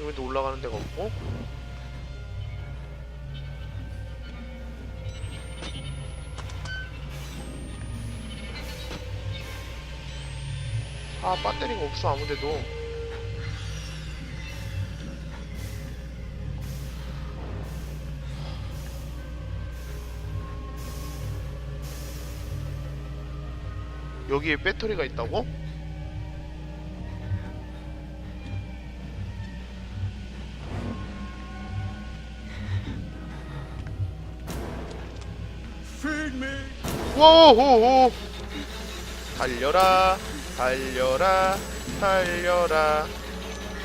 여기도 올라가는 데가 없고 아 배터리가 없어 아무데도 여기에 배터리가 있다고? 워호호. 달려라 달려라 달려라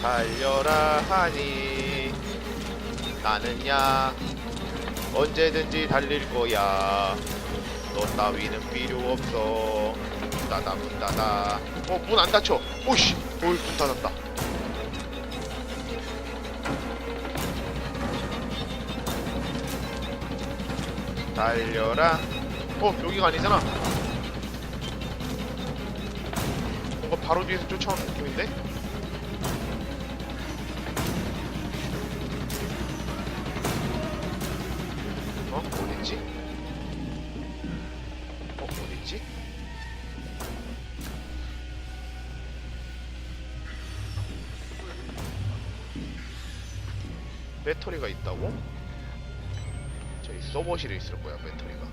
달려라 하니. 나는야 언제든지 달릴 거야. 너 따위는 필요 없어. 문 닫아 문 닫아 어문 안 닫혀. 오씨 어이 문 닫았다 달려라 어 여기가 아니잖아 뭔가 바로 뒤에서 쫓아오는 느낌인데? 어? 어딨지? 어? 어딨지? 배터리가 있다고? 저기 서버실에 있을 거야 배터리가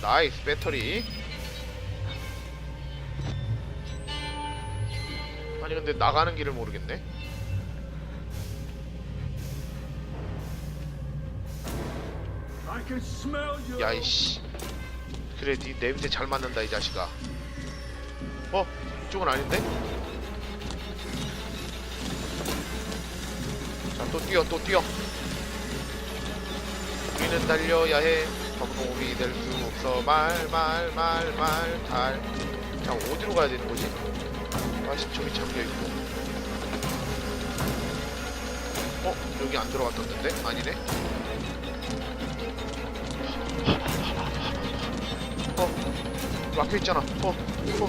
나이스 배터리 아니 근데 나가는 길을 모르겠네. 야이씨 그래 니 냄새 잘 맡는다 이 자식아 어? 이쪽은 아닌데? 자 또 뛰어 또 뛰어 우리는 달려야 해 범공이 될 수 없어 말 말 말 말달 자 어디로 가야 되는 거지? 아씨 저기 잠겨있고 어? 여기 안 들어갔던데? 아니네? 어 막혀 있잖아. 어, 어,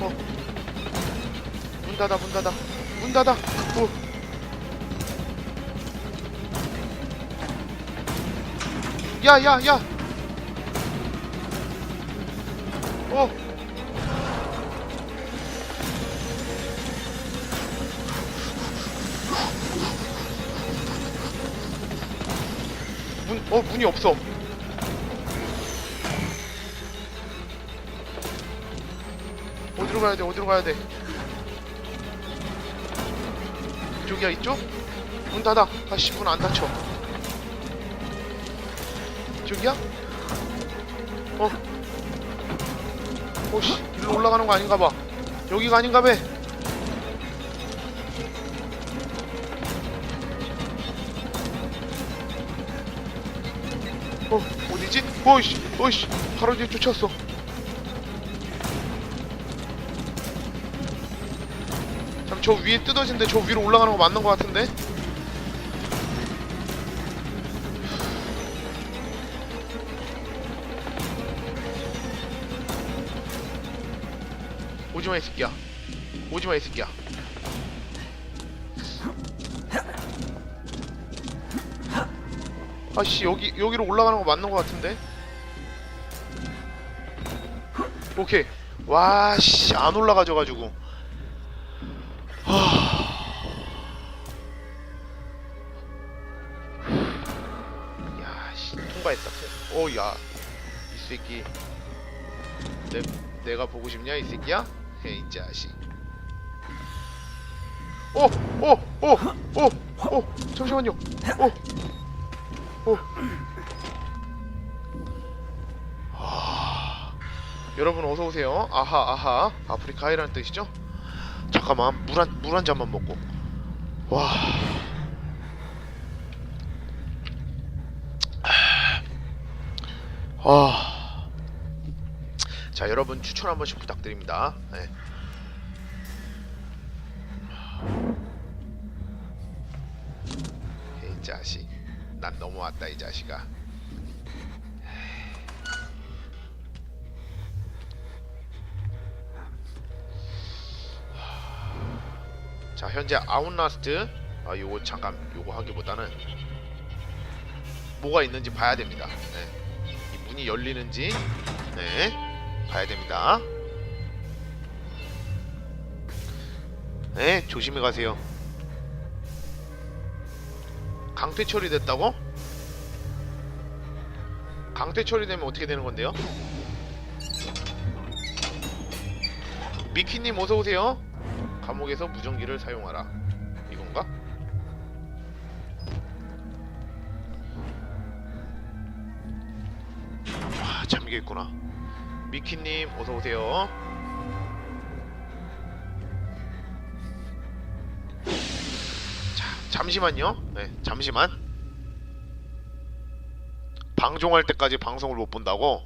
어. 문 닫아, 문 닫아, 문 닫아. 어. 야, 야, 야. 어. 문, 어, 문이 없어. 어디로 가야 돼? 어디로 가야 돼? 이쪽이야 이쪽? 문 닫아. 아씨 문안 닫혀. 이쪽이야? 어? 오씨 일로 올라가는 거 아닌가 봐. 여기가 아닌가 봐. 어 어디지? 어이씨 어이씨 바로 뒤에 쫓았어. 잠 저 위에 뜯어진데 저 위로 올라가는 거 맞는 거 같은데? 오지마 이 새끼야 오지마 이 새끼야 아씨 여기 여기로 올라가는 거 맞는 거 같은데? 오케이 와씨 안 올라가져 가지고 야, 씨, 통과했다. 오, 야, 이 새끼. 내, 내가 보고 싶냐, 이 새끼야? 헤, 이 자식. 오, 오, 오, 오, 오, 잠시만요. 오, 오. 아, 여러분 어서 오세요. 아하, 아하. 아프리카이라는 뜻이죠? 잠깐만, 물 한, 물 한 잔만 먹고. 와. 아. 자, 여러분 추천 한 번씩 부탁드립니다. 네. 이 자식. 난 넘어왔다, 이 자식아. 자 현재 아웃라스트 아 요거 잠깐 요거 하기보다는 뭐가 있는지 봐야 됩니다 네. 이 문이 열리는지 네 봐야 됩니다 네 조심히 가세요 강퇴 처리됐다고? 강퇴 처리되면 어떻게 되는 건데요? 미키님 어서 오세요. 감옥에서 무전기를 사용하라. 이건가? 아 잠겨 있구나. 미키님 어서 오세요. 자 잠시만요. 네 잠시만. 방종할 때까지 방송을 못 본다고?